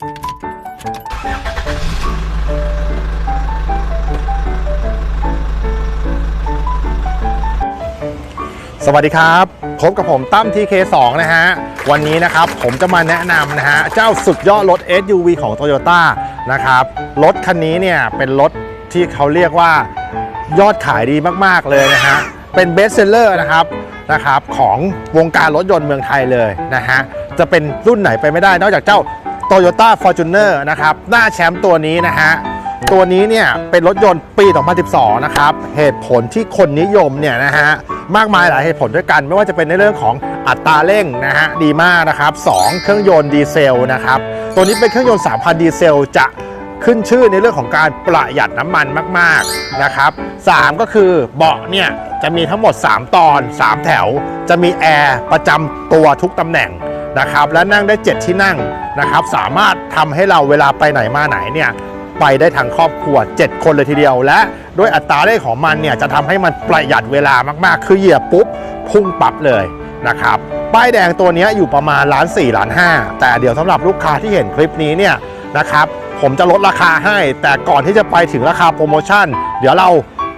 สวัสดีครับพบกับผมตั้ม TK2 นะฮะ วันนี้นะครับผมจะมาแนะนำนะฮะ เจ้าสุดยอดรถ SUV ของ Toyota นะครับ รถคันนี้เนี่ยเป็นรถที่เขาเรียกว่ายอดขายดีมากๆเลยนะฮะ เป็นเบสเซลเลอร์นะครับนะครับของวงการรถยนต์เมืองไทยเลยนะฮะ จะเป็นรุ่นไหนไปไม่ได้นอกจากเจ้า Toyota Fortuner นะครับ หน้าแชมป์ตัวนี้นะฮะ ตัวนี้เนี่ยเป็นรถยนต์ปี 2012 นะครับ เหตุผลที่คนนิยมเนี่ยนะฮะ มากมายหลายเหตุผลด้วยกัน ไม่ว่าจะเป็นในเรื่องของอัตราเร่งนะฮะ ดีมากนะครับ 2 เครื่องยนต์ดีเซลนะครับ ตัวนี้เป็นเครื่องยนต์ 3,000 ดีเซลจะขึ้นชื่อในเรื่องของการประหยัดน้ำมันมาก ๆ นะครับ 3 ก็คือเบาะเนี่ยจะมีทั้งหมด 3 ตอน 3 แถว จะมีแอร์ประจำตัวทุกตำแหน่ง นะครับและนั่งได้ 7 ที่นั่งนะครับสามารถทำให้เราเวลาไปไหนมาไหนเนี่ยไปได้ทั้งครอบครัว 7 คนเลยทีเดียว และด้วยอัตราเร่งของมันเนี่ยจะทำให้มันประหยัดเวลามากๆ คือเหยียบปุ๊บพุ่งปั๊บเลยนะครับป้ายแดงตัวนี้อยู่ประมาณล้าน4ล้าน5แต่เดี๋ยวสำหรับลูกค้าที่เห็นคลิปนี้เนี่ยนะครับผมจะลดราคาให้ แต่ก่อนที่จะไปถึงราคาโปรโมชั่น เดี๋ยวเรา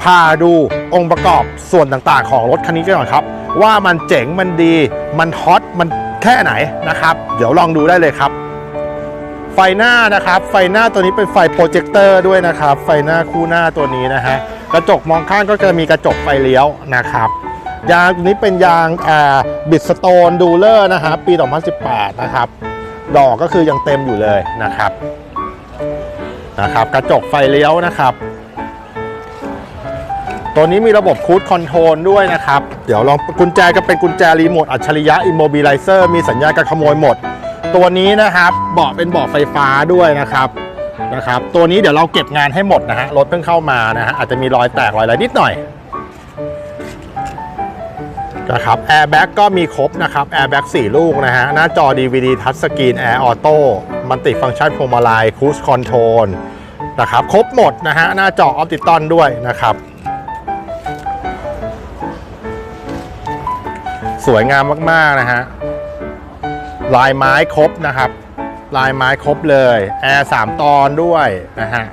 พาดูองค์ประกอบส่วนต่างๆ ของรถคันนี้กันก่อนครับ ว่ามันเจ๋งมันดี มันฮอตมัน แค่ไหนนะครับ เดี๋ยวลองดูได้เลยครับ ไฟหน้านะครับ ไฟหน้าตัวนี้เป็นไฟโปรเจคเตอร์ด้วยนะครับ ไฟหน้าคู่หน้าตัวนี้นะฮะกระจกมองข้างก็จะมีกระจกไฟเลี้ยวนะครับยางตัวนี้เป็นยางอ่าบิดสโตนดูเลอร์นะครับปี 2018 นะครับ ดอกก็คือยังเต็มอยู่เลยนะครับนะครับ กระจกไฟเลี้ยวนะครับ ตัวนี้มีระบบคูดคอนโทรลด้วยนะครับ เดี๋ยวลองกุญแจก็เป็นกุญแจรีโมทอัจฉริยะ Immobilizer มีสัญญาณการขโมยหมด ตัวนี้นะครับเบาะเป็นเบาะไฟฟ้าด้วยนะครับนะครับตัวนี้เดี๋ยวเราเก็บงานให้หมดนะฮะรถเพิ่งเข้ามานะฮะอาจจะมีรอยแตกรอยอะไรนิดหน่อยนะครับแอร์แบ็กก็มีครบนะครับแอร์แบ็ก4ลูกนะฮะหน้าจอ DVD ทัชสกรีนแอร์ออโต้มันติฟังก์ชันพวงมาลัยคูสคอนโทรลนะครับครบหมดนะฮะหน้าจอออปติตอนด้วยนะครับ สวยงามมากๆนะฮะลายไม้ครบนะครับ ลายไม้ครบเลยแอร์สามตอนด้วยนะฮะ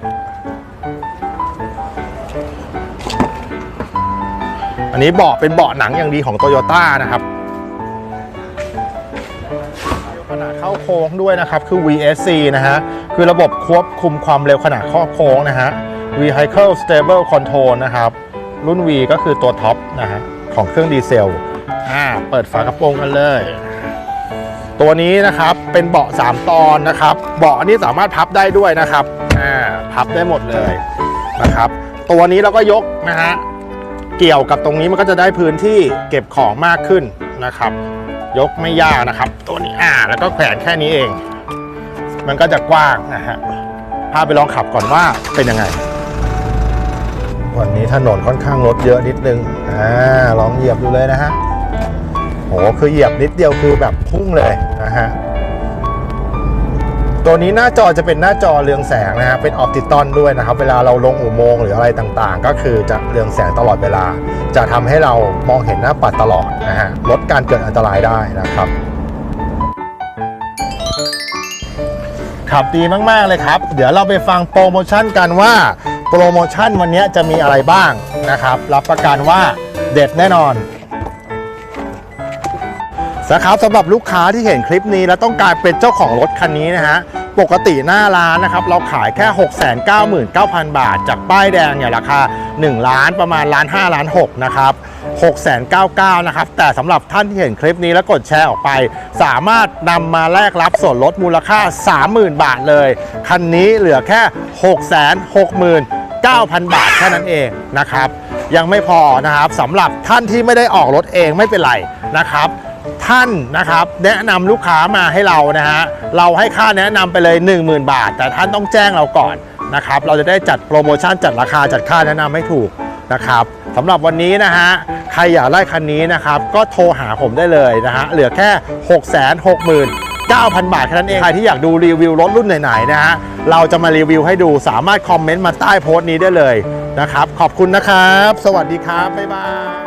อันนี้เบาะเป็นเบาะหนังอย่างดีของโตโยต้านะครับขนาดเข้าโค้งด้วยนะครับ คือ VSC นะฮะ คือระบบควบคุมความเร็วขนาดเข้าโค้งนะฮะ Vehicle Stable Control นะครับ รุ่น V ก็คือตัวท็อปนะฮะ ของเครื่องดีเซล อ่าเปิดฝากระโปรงกันเลย ตัวนี้นะครับเป็นเบาะ 3 ตอนนะครับ เบาะนี้สามารถพับได้ด้วยนะครับอ่าพับได้หมดเลยนะครับ ตัวนี้เราก็ยกนะฮะเกี่ยวกับตรงนี้มันก็จะได้พื้นที่เก็บของมากขึ้นนะครับ ยกไม่ยากนะครับ ตัวนี้อ่าแล้วก็แขวนแค่นี้เอง มันก็จะกว้างนะฮะพาไปลองขับก่อนว่าเป็นยังไง วันนี้ถนนค่อนข้างรถเยอะนิดนึงอ่าลองเหยียบดูเลยนะฮะ โหคือเหยียบนิดเดียวคือแบบพุ่งเลยนะฮะตัวนี้หน้าจอจะเป็นหน้าจอเรืองแสงนะฮะเป็นออปติตอนด้วยนะครับ เวลาเราลงอุโมงค์หรืออะไรต่างๆ ก็คือจะเรืองแสงตลอดเวลา จะทำให้เรามองเห็นหน้าปัดตลอดนะฮะลดการเกิดอันตรายได้นะครับขับดีมาก ๆ เลยครับ เดี๋ยวเราไปฟังโปรโมชั่นกันว่า โปรโมชั่นวันนี้จะมีอะไรบ้างนะครับ รับประกันว่าเด็ดแน่นอน นะครับสำหรับลูกค้าที่เห็นคลิปนี้ แล้วต้องการเป็นเจ้าของรถคันนี้นะฮะปกติหน้าร้านนะครับเราขายแค่ 699,000 บาท จากป้ายแดงเนี่ยราคา 1 ล้านประมาณล้าน5ล้าน6นะครับ699นะครับแต่สำหรับท่านที่เห็นคลิปนี้แล้วกดแชร์ออกไป สามารถนำมาแลกรับส่วนลดมูลค่า 30,000 บาทเลย คันนี้เหลือแค่ 669,000 บาทแค่นั้นเองนะครับยังไม่พอนะครับสำหรับท่านที่ไม่ได้ออกรถเองไม่เป็นไรนะครับ ท่านนะครับ แนะนำลูกค้ามาให้เรานะฮะเราให้ค่าแนะนำไปเลย 10,000 บาท แต่ท่านต้องแจ้งเราก่อนนะครับเราจะได้จัดโปรโมชั่นจัดราคาจัดค่าแนะนำให้ถูกนะครับสำหรับวันนี้นะฮะใครอยากได้คันนี้นะครับก็โทรหาผมได้เลยนะฮะเหลือแค่ 6 6 9 0 0 9,000 บาทแค่นั้นเอง ใครที่อยากดูรีวิวรถรุ่นไหนๆนะฮะ เราจะมารีวิวให้ดูสามารถคอมเมนต์มาใต้โพสต์นี้ได้เลยนะครับ ขอบคุณนะครับ สวัสดีครับ บ๊ายบาย